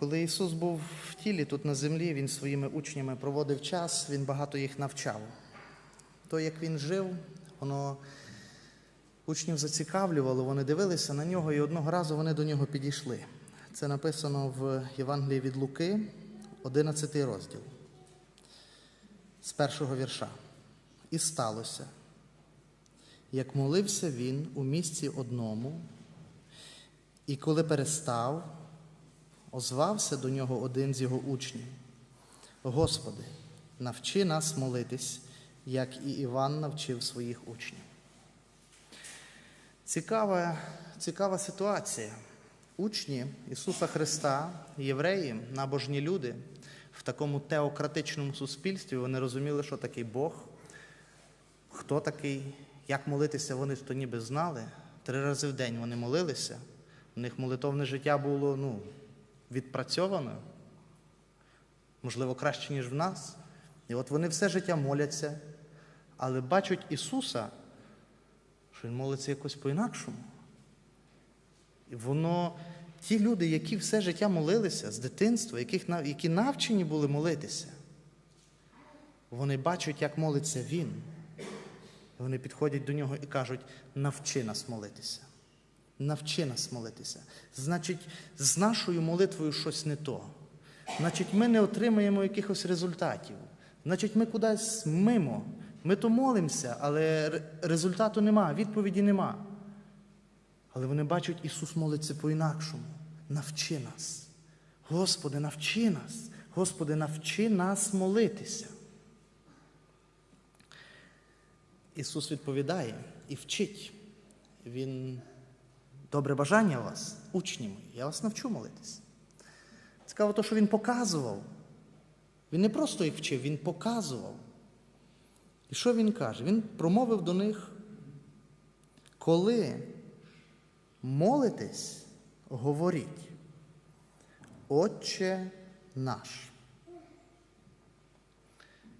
Коли Ісус був в тілі тут на землі, Він своїми учнями проводив час, Він багато їх навчав. То, як він жив, воно учнів зацікавлювало, вони дивилися на нього, і одного разу вони до нього підійшли. Це написано в Євангелії від Луки, 11 розділ, з першого вірша. І сталося, як молився він у місці одному, і коли перестав, озвався до нього один з його учнів. Господи, навчи нас молитись, як і Іван навчив своїх учнів. Цікава, цікава ситуація. Учні Ісуса Христа, євреї, набожні люди в такому теократичному суспільстві вони розуміли, що такий Бог, хто такий, як молитися, вони то ніби знали. Три рази в день вони молилися. У них молитовне життя було ну, відпрацьоване, можливо, краще, ніж в нас. І от вони все життя моляться, але бачать Ісуса, що Він молиться якось по-інакшому. І воно, ті люди, які все життя молилися з дитинства, яких, які навчені були молитися, вони бачать, як молиться Він. І вони підходять до нього і кажуть, навчи нас молитися. Навчи нас молитися. Значить, з нашою молитвою щось не то. Значить, ми не отримаємо якихось результатів. Значить, ми кудись мимо. Ми то молимося, але результату нема, відповіді нема. Але вони бачать, Ісус молиться по-інакшому. Навчи нас. Господи, навчи нас. Господи, навчи нас молитися. Ісус відповідає і вчить. Він добре бажання вас, учні мої, я вас навчу молитись. Цікаво, то, що Він показував. Він не просто їх вчив, Він показував. І що він каже? Він промовив до них, коли молитесь, говоріть, Отче наш.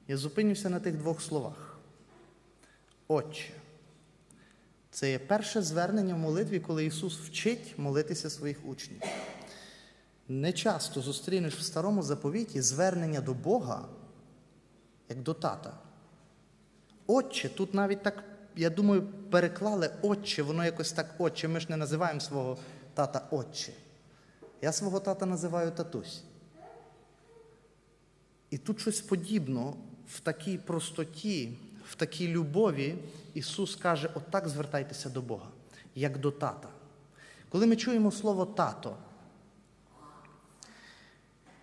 Я зупинюся на тих двох словах. Отче. Це є перше звернення в молитві, коли Ісус вчить молитися своїх учнів. Не часто зустрінеш в старому заповіті звернення до Бога, як до тата. Отче, тут навіть так, я думаю, переклали Отче, воно якось так Отче. Ми ж не називаємо свого тата Отче. Я свого тата називаю татусь. І тут щось подібно в такій простоті, в такій любові Ісус каже: отак звертайтеся до Бога, як до тата. Коли ми чуємо слово тато,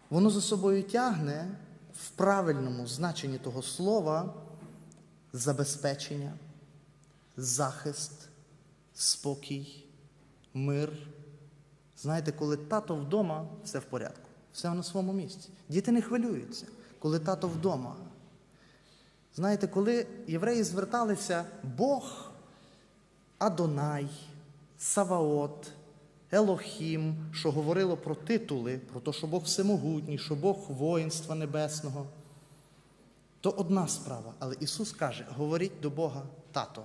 воно за собою тягне в правильному значенні того слова забезпечення, захист, спокій, мир. Знаєте, коли тато вдома, все в порядку, все на своєму місці. Діти не хвилюються, коли тато вдома. Знаєте, коли євреї зверталися, Бог, Адонай, Саваот, Елохім, що говорило про титули, про те, що Бог всемогутній, що Бог воїнства небесного. То одна справа, але Ісус каже, говоріть до Бога тато.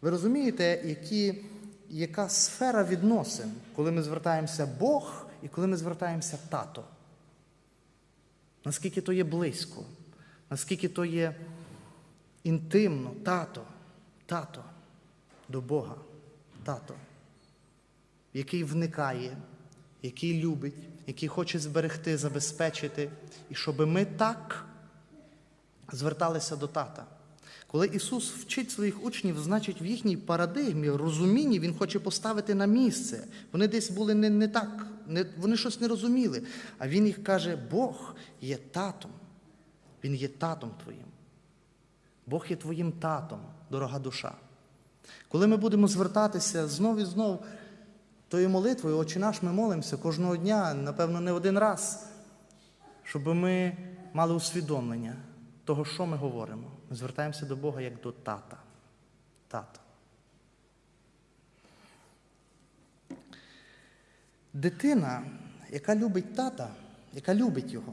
Ви розумієте, які, яка сфера відносин, коли ми звертаємося Бог і коли ми звертаємося тато? Наскільки то є близько, наскільки то є інтимно, тато, тато до Бога, тато, який вникає, який любить, який хоче зберегти, забезпечити, і щоб ми так зверталися до тата. Коли Ісус вчить своїх учнів, значить, в їхній парадигмі, розумінні Він хоче поставити на місце. Вони десь були не не так, не, вони щось не розуміли. А Він їх каже, Бог є татом. Він є татом твоїм. Бог є твоїм татом, дорога душа. Коли ми будемо звертатися знов і знов тою молитвою, Отче наш, ми молимося кожного дня, напевно, не один раз, щоб ми мали усвідомлення того, що ми говоримо. Ми звертаємося до Бога як до тата. Тата. Дитина, яка любить тата, яка любить його,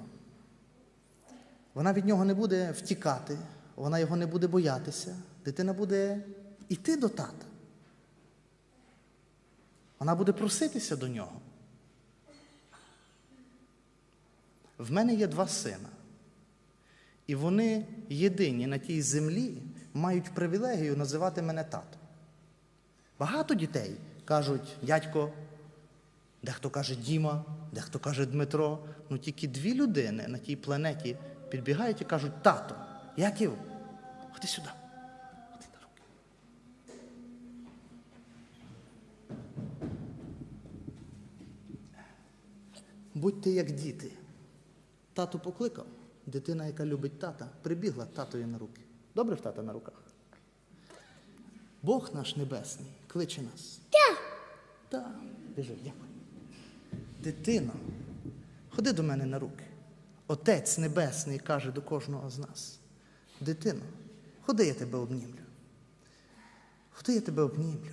вона від нього не буде втікати, вона його не буде боятися. Дитина буде йти до тата. Вона буде проситися до нього. В мене є два сина. І вони єдині на тій землі мають привілегію називати мене тато. Багато дітей кажуть дядько, дехто каже Діма, дехто каже Дмитро. Ну тільки дві людини на тій планеті підбігають і кажуть тато, Яків, ходи сюди. Ходи на руки. Будьте як діти. Тато покликав, дитина, яка любить тата, прибігла татові на руки. Добре в тата на руках? Бог наш небесний кличе нас. Так. Так. Біжи, дякую. Дитино, ходи до мене на руки. Отець Небесний каже до кожного з нас. Дитино, ходи, я тебе обнімлю. Ходи, я тебе обнімлю.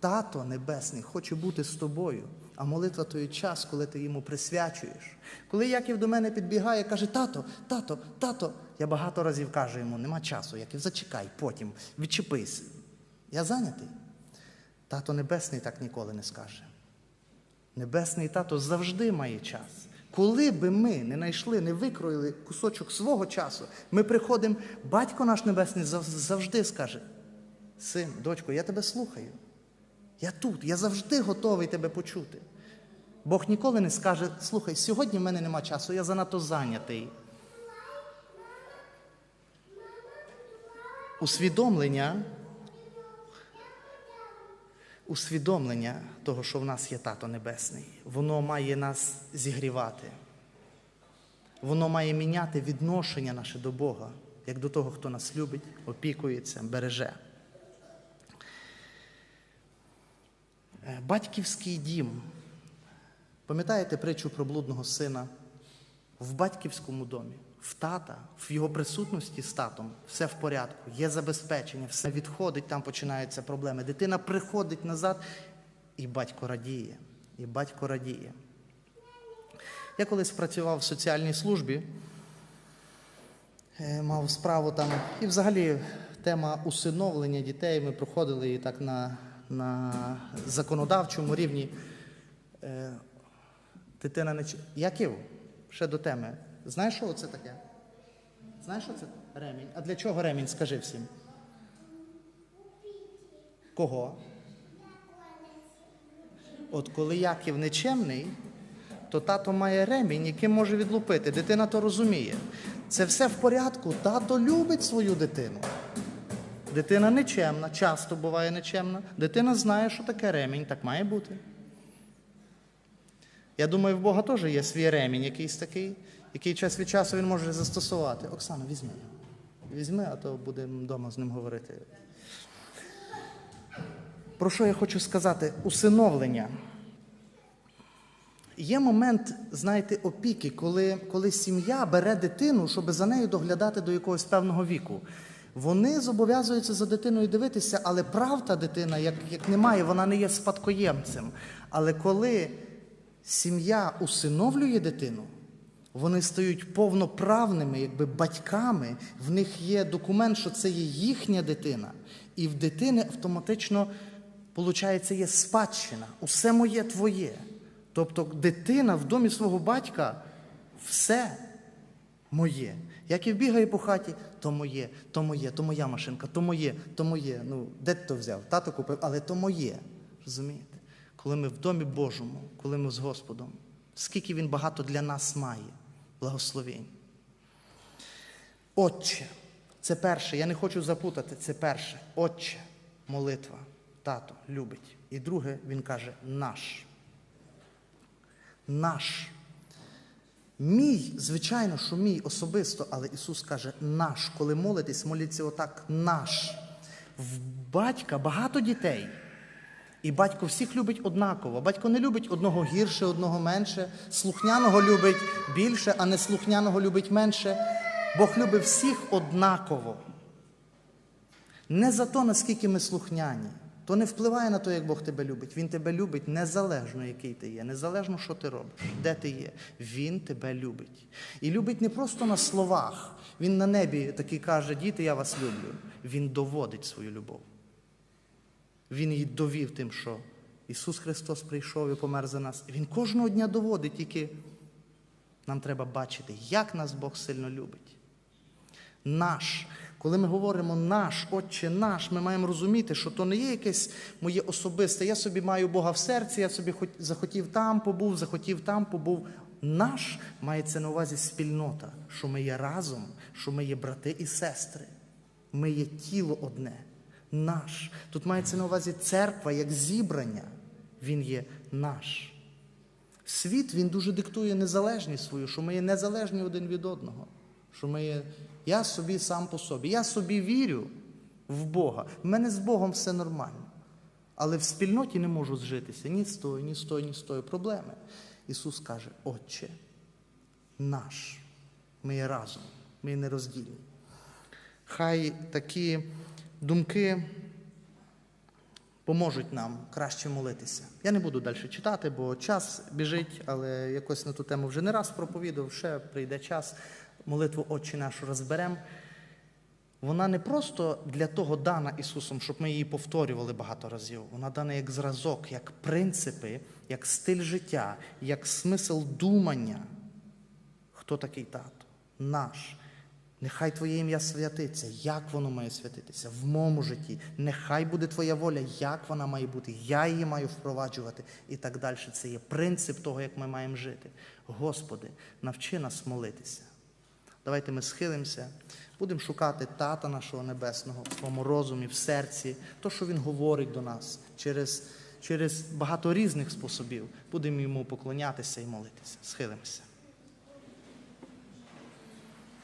Тато Небесний хоче бути з тобою, а молитва той час, коли ти йому присвячуєш. Коли Яків до мене підбігає, каже, тато, тато, тато, я багато разів кажу йому, нема часу, Яків, зачекай, потім, відчепись. Я зайнятий. Тато Небесний так ніколи не скаже. Небесний тато завжди має час. Коли би ми не знайшли, не викроїли кусочок свого часу, ми приходимо, батько наш Небесний завжди скаже: Син, дочко, я тебе слухаю. Я тут, я завжди готовий тебе почути. Бог ніколи не скаже, слухай, сьогодні в мене нема часу, я занадто зайнятий. Усвідомлення, усвідомлення того, що в нас є тато Небесний, воно має нас зігрівати. Воно має міняти відношення наше до Бога, як до того, хто нас любить, опікується, береже. Е, Батьківський дім. Пам'ятаєте притчу про блудного сина? В батьківському домі, в тата, в його присутності з татом, все в порядку, є забезпечення, все відходить, там починаються проблеми. Дитина приходить назад, і батько радіє. І батько радіє. Я колись працював в соціальній службі, е, мав справу там, і взагалі тема усиновлення дітей ми проходили і так на, на законодавчому рівні. Е, Дитина не Яків, ще до теми. Знаєш, що це таке? Знаєш, що це ремінь? А для чого ремінь? Скажи всім. Кого? От коли Яків нечемний, то тато має ремінь, яким може відлупити. Дитина то розуміє. Це все в порядку. Тато любить свою дитину. Дитина нечемна, часто буває нечемна. Дитина знає, що таке ремінь, так має бути. Я думаю, в Бога теж є свій ремінь якийсь такий, який час від часу він може застосувати. Оксана, візьми. Візьми, а то будемо вдома з ним говорити. Про що я хочу сказати? Усиновлення. Є момент, знаєте, опіки, коли, коли сім'я бере дитину, щоб за нею доглядати до якогось певного віку. Вони зобов'язуються за дитиною дивитися, але прав та дитина, як, як немає, вона не є спадкоємцем. Але коли сім'я усиновлює дитину, вони стають повноправними, якби батьками, в них є документ, що це є їхня дитина. І в дитини автоматично, виходить, є спадщина. Усе моє твоє. Тобто дитина в домі свого батька все моє. Як і бігає по хаті, то моє, то моє, то моя машинка, то моє, то моє. Ну, де ти то взяв? Тато купив, але то моє. Розумієте? Коли ми в домі Божому, коли ми з Господом, скільки Він багато для нас має, благословень. Отче, це перше, я не хочу запутати, це перше. Отче, молитва, тато любить. І друге, він каже, наш. Наш. Мій, звичайно, що мій особисто, але Ісус каже наш. Коли молитесь, моліться отак наш. В батька багато дітей. І батько всіх любить однаково. Батько не любить одного гірше, одного менше. Слухняного любить більше, а не слухняного любить менше. Бог любить всіх однаково. Не за то, наскільки ми слухняні. То не впливає на те, як Бог тебе любить. Він тебе любить незалежно, який ти є, незалежно, що ти робиш, де ти є. Він тебе любить. І любить не просто на словах. Він на небі такий каже: діти, я вас люблю. Він доводить свою любов. Він її довів тим, що Ісус Христос прийшов і помер за нас. Він кожного дня доводить, тільки Нам треба бачити, як нас Бог сильно любить. Наш. Коли ми говоримо наш, Отче наш, ми маємо розуміти, що то не є якесь моє особисте. Я собі маю Бога в серці, я собі захотів там побув, захотів там побув. Наш мається на увазі спільнота, що ми є разом, що ми є брати і сестри. Ми є тіло одне. Наш. Тут мається на увазі церква як зібрання. Він є наш. Світ він дуже диктує незалежність свою, що ми є незалежні один від одного. Що ми є, я собі сам по собі. Я собі вірю в Бога. В мене з Богом все нормально. Але в спільноті не можу зжитися ні з тою, ні з тою, ні з тою проблеми. Ісус каже: Отче, наш. Ми є разом, ми є нероздільні. Хай такі думки поможуть нам краще молитися. Я не буду далі читати, бо час біжить, але якось на ту тему вже не раз проповідав, ще прийде час. Молитву Отче нашу розберемо. Вона не просто для того дана Ісусом, щоб ми її повторювали багато разів. Вона дана як зразок, як принципи, як стиль життя, як смисл думання. Хто такий тато? Наш. Нехай Твоє ім'я святиться. Як воно має святитися? В моєму житті. Нехай буде Твоя воля, як вона має бути. Я її маю впроваджувати і так далі. Це є принцип того, як ми маємо жити. Господи, навчи нас молитися. Давайте ми схилимося, будемо шукати Тата нашого Небесного в своєму розумі, в серці, то, що Він говорить до нас через, через багато різних способів. Будемо йому поклонятися і молитися. Схилимося.